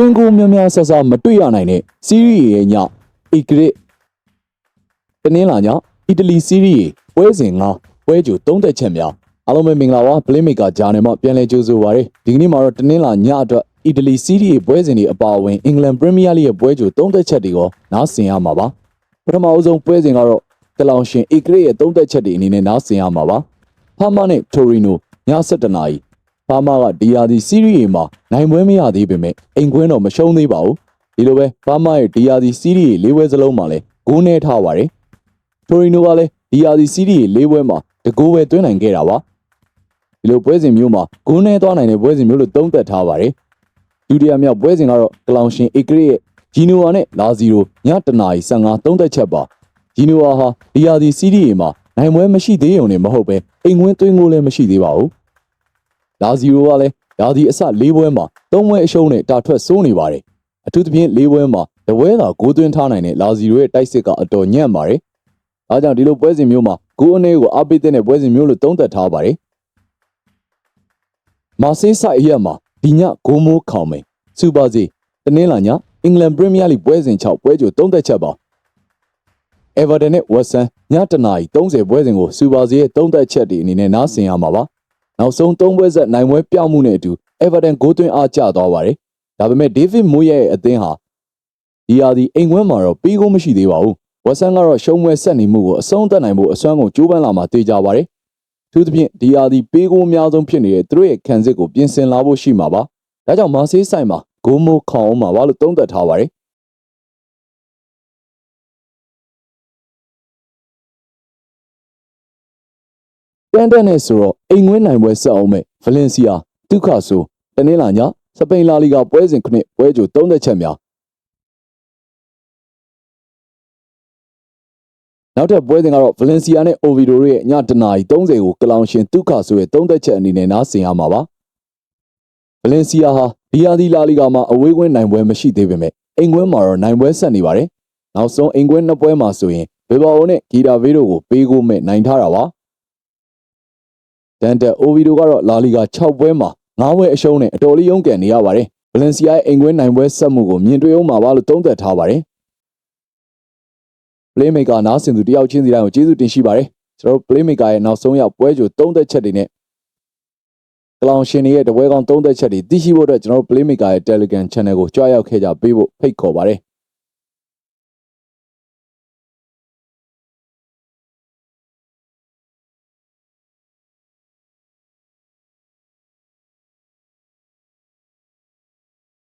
တွင်ကိုများများဆဆမတွေ့ရနိုင်တဲ့စီးရီးရဲ့ညအီဂရစ်တနင်္လာညအီတလီစီးရီးပွဲစဉ်ငါပွဲကြိုသုံးသက်ချက်များအားလုံးပဲမင်္ဂလာပါပလင်းမေကာဂျာနယ်မှာပြန်လည်ကြိုဆိုပါရစေဒီကနေ့မှာတော့တနင်္လာညအတွက်အီတလီစီးရီးပွဲစဉ်တွေအပါအဝင်အင်္ဂလန်ပရီးမီးယားလိရဲ့ပွဲကြိုသုံးသက်ချက်တွေကိုနားဆင်ရမှာပါပထမအဆုံးပွဲစဉ်ကတော့ကလောင်ရှင်အီဂရစ်ရဲ့သုံးသက်ချက်တွေအနေနဲ့နားဆင်ရမှာပါဖာမာနဲ့တိုရီနိုည7:00နာရီ ဖားမားကဒီယာဒီစီးရီးမှာနိုင်ပွဲမရသေးပေမဲ့အိမ်ခွင်းတော့မရှုံးသေးပါဘူးဒီလိုပဲဖားမားရဲ့ဒီယာဒီစီးရီးလေးပွဲစလုံးမှာလည်းဂိုးနဲ့ထားပါတယ်တိုရီနိုကလည်းဒီယာဒီစီးရီးလေးပွဲမှာတကိုးပဲသွင်းနိုင်ခဲ့တာပါဒီလိုပွဲစဉ်မျိုးမှာဂိုးနဲ့သွားနိုင်တဲ့ပွဲစဉ်မျိုးလို့သုံးသပ်ထားပါတယ်ဒုတိယမြောက်ပွဲစဉ်ကတော့ကလောင်ရှင်အီဂရစ်ရဲ့ဂျီနိုဝါနဲ့လာဇီရိုညတနာရီ15သုံးသက်ချက်ပါဂျီနိုဝါဟာဒီယာဒီစီးရီးမှာနိုင်ပွဲမရှိသေးုံနဲ့မဟုတ်ပဲအိမ်ခွင်းသွင်းကိုလည်းမရှိသေးပါဘူး လာဇီယိုကလည်းဒါဒီအစ၄ပွဲမှာ၃ပွဲအရှုံးနဲ့တာထွက်စိုးနေပါတယ်အထူးသဖြင့်၄ပွဲမှာတပွဲသာဂိုးသွင်းထားနိုင်တဲ့လာဇီယိုရဲ့တိုက်စစ်ကအတော်ညံ့ပါတယ်ဒါကြောင့်ဒီလိုပွဲစဉ်မျိုးမှာဂိုးအနေကိုအားပေးတဲ့ပွဲစဉ်မျိုးလို့သုံးသပ်ထားပါတယ်မာဆေးဆိုင်အရက်မှာဒီညဂိုးမိုးခေါင်မယ်စူပါစီတနင်္လာညအင်္ဂလန်ပရီးမီးယားလိပွဲစဉ်6ပွဲကြိုသုံးသက်ချက်ပါအေဗာတန်နဲ့ဝက်ဆန်ညတနာရီ30ပွဲစဉ်ကိုစူပါစီရဲ့သုံးသက်ချက်တွေအနေနဲ့နားဆင်ရမှာပါ နောက်ဆုံး၃ပွဲဆက်နိုင်ပွဲပြောင်းမှုနဲ့အတူ Everton ဂိုးသွင်းအားကျသွားပါတယ်။ဒါပေမဲ့ David Moyes ရဲ့အသင်းဟာဒီဟာဒီအိမ်ခွင်းမှာတော့ပြီးကိုမရှိသေးပါဘူး။ဝက်ဆန်ကတော့ရှုံးပွဲဆက်နေမှုကိုအဆုံးသတ်နိုင်ဖို့အစွမ်းကုန်ကြိုးပမ်းလာမှသိကြပါတယ်။သူသဖြင့်ဒီဟာဒီပြီးကိုအများဆုံးဖြစ်နေတဲ့သူတို့ရဲ့ခံစစ်ကိုပြင်ဆင်လာဖို့ရှိမှာပါ။ဒါကြောင့်မာဆေးဆိုင်မှာဂိုးမိုးခေါအောင်မှာပါလို့သုံးသပ်ထားပါတယ်။ န်တဲ့နဲ့ဆိုတော့အိမ်ငွင်းနိုင်ပွဲဆက်အောင်မဲ့ဗလင်စီယာဒုက္ခဆိုတနင်္လာညစပိန်လာလီဂါပွဲစဉ်ခုနှစ်ပွဲကြို၃သက်ချက်များနောက်ထပ်ပွဲစဉ်ကတော့ဗလင်စီယာနဲ့အိုဗီဒိုရဲ့ညတနာရီ30ကိုကလောင်ရှင်ဒုက္ခဆိုရဲ့၃သက်ချက်အနေနဲ့နားဆင်ရမှာပါဗလင်စီယာဟာဒီယာဒီလာလီဂါမှာအဝေးကွင်းနိုင်ပွဲမရှိသေးပေမဲ့အိမ်ကွင်းမှာတော့နိုင်ပွဲဆက်နေပါတယ်နောက်ဆုံးအိမ်ကွင်းနှစ်ပွဲမှာဆိုရင်ဘေဘာအိုနဲ့ဂီတာဗေးတို့ကိုပေးကိုမဲ့နိုင်ထားတာပါ တန်တက်အိုဗီဒိုကတော့လာလီဂါ6ပွဲမှာ9ပွဲအရှုံးနဲ့အတော်လေးရုန်းကန်နေရပါတယ်။ဗလင်စီယာရဲ့အိမ်ကွင်းနိုင်ပွဲဆက်မှုကိုမြင်တွေ့အောင်မှာပါလို့သုံးသပ်ထားပါတယ်။ Playmaker နားဆင်သူတယောက်ချင်းစီတိုင်းကိုကျေးဇူးတင်ရှိပါတယ်။ကျွန်တော်တို့ Playmaker ရဲ့နောက်ဆုံးရောက်ပွဲကြိုသုံးသက်ချက်တွေနဲ့ကလောင်ရှင်တွေရဲ့တပွဲကောင်းသုံးသက်ချက်တွေသိရှိဖို့အတွက်ကျွန်တော်တို့ Playmaker ရဲ့ Telegram Channel ကိုကြွားရောက်ခဲ့ကြပေးဖို့ဖိတ်ခေါ်ပါတယ်